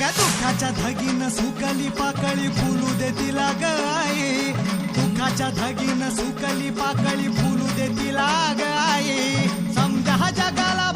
ग दुःखाच्या धगीन सुकली पाकळी फुलू दे तिला ग आई. दुःखाच्या धगीन सुकली पाकळी फुलू दे तिला ग आई. समजा जगाला